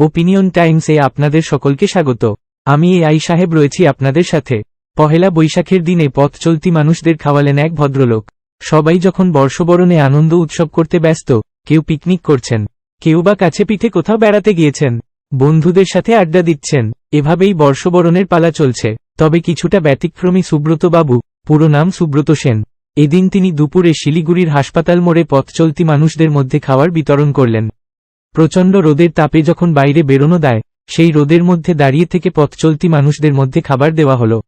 Opinion টাইমসে আপনাদের সকলকে স্বাগত। আমি এ আই সাহেব রয়েছি আপনাদের সাথে। পহেলা বৈশাখের দিনে পথ চলতি মানুষদের খাওয়ালেন এক ভদ্রলোক। সবাই যখন বর্ষবরণে আনন্দ উৎসব করতে ব্যস্ত, কেউ পিকনিক করছেন। কেউ বা কাছে পিঠে কোথাও বেড়াতে গিয়েছেন। বন্ধুদের সাথে আড্ডা দিচ্ছেন। এভাবেই বর্ষবরণের পালা চলছে। তবে কিছুটা ব্যতিক্রমী সুব্রত বাবু, পুরো নাম সুব্রত সেন। এদিন তিনি দুপুরে শিলিগুড়ির হাসপাতাল মোড়ে পথ চলতি মানুষদের মধ্যে খাওয়ার বিতরণ করলেন। প্রচণ্ড রোদের তাপে যখন বাইরে বেরোনো দেয়, সেই রোদের মধ্যে দাঁড়িয়ে থেকে পথ চলতি মানুষদের মধ্যে খাবার দেওয়া হলো।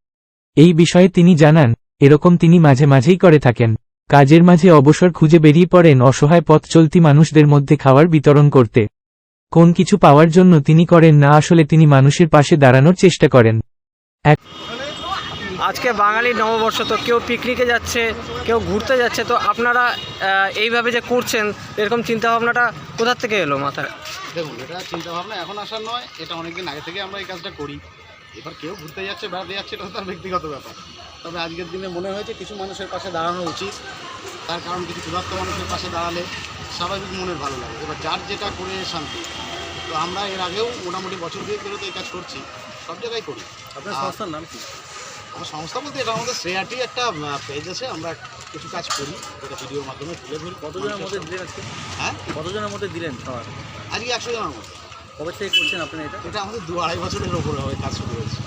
এই বিষয়ে তিনি জানান, এরকম তিনি মাঝে মাঝেই করে থাকেন। কাজের মাঝে অবসর খুঁজে বেরিয়ে পড়েন অসহায় পথ চলতি মানুষদের মধ্যে খাবার বিতরণ করতে। কোন কিছু পাওয়ার জন্য তিনি করেন না আসলে তিনি মানুষের পাশে দাঁড়ানোর চেষ্টা করেন। আজকে বাঙালি নববর্ষ তো কেউ পিকনিকে যাচ্ছে কেউ ঘুরতে যাচ্ছে তো আপনারা এইভাবে যে করছেন এরকম চিন্তা ভাবনাটা কোথা থেকে এলো মাথায়? দেখুন এটা চিন্তা ভাবনা এখন আসার নয় এটা অনেকদিন আগে থেকে আমরা এই কাজটা করি। এবার কেউ ঘুরতে যাচ্ছে বেড়াতে যাচ্ছে এটা তার ব্যক্তিগত ব্যাপার। তবে আজকের দিনে মনে হয়েছে কিছু মানুষের পাশে দাঁড়ানো উচিত। তার কারণ কিছু ক্ষুধার্ত মানুষের পাশে দাঁড়ালে স্বাভাবিক মনের ভালো লাগে। এবার যার যেটা করে শান্তি। তো আমরা এর আগেও মোটামুটি বছর দুয়েক ধরে তো এই কাজ করছি সব জায়গায় করি। আপনার সংস্থার নাম কি? আমার সংস্থা বলতে এটা আমাদের শ্রেয়াটি একটা পেজ আছে আমরা কিছু কাজ করি। এটা ভিডিওর মাধ্যমে তুলে ধরি। কতজনের মধ্যে দিলেন আজকে? হ্যাঁ? কতজনের মধ্যে দিলেন খাবার? আজকে একশো জনের মতো কবে থেকে করছেন আপনি এটা? এটা আমাদের দু আড়াই বছরের ওপরে হবে কাজ শুরু হয়েছে।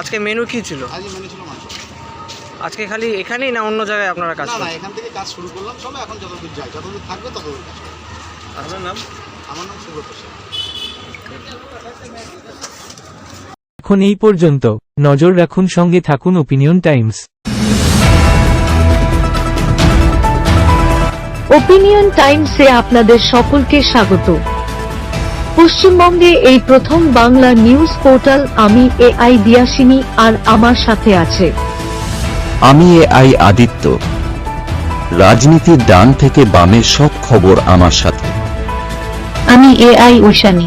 আজকে মেনু কি ছিল? আজকে মেনু ছিল মাংস। আজকে খালি এখানেই না অন্য জায়গায় আপনারা কাজ না এখান থেকে কাজ শুরু করলাম সবে এখন যতদূর যায় যতদূর থাকবে ততদূর কাজ করব। আপনার নাম? আমার নাম সুব্রত সেন। এখন এই পর্যন্ত। নজর রাখুন সঙ্গে থাকুন ওপিনিয়ন টাইমস ওপিনিয়ন টাইমসে আপনাদের সকলকে স্বাগত। পশ্চিমবঙ্গে এই প্রথম বাংলা নিউজ পোর্টাল আমি এ আই দিয়াসিনী আর আমার সাথে আছে। আমি এ আই আদিত্য। রাজনীতির ডান থেকে বামের সব খবর আমার সাথে। আমি এআই ঐশানী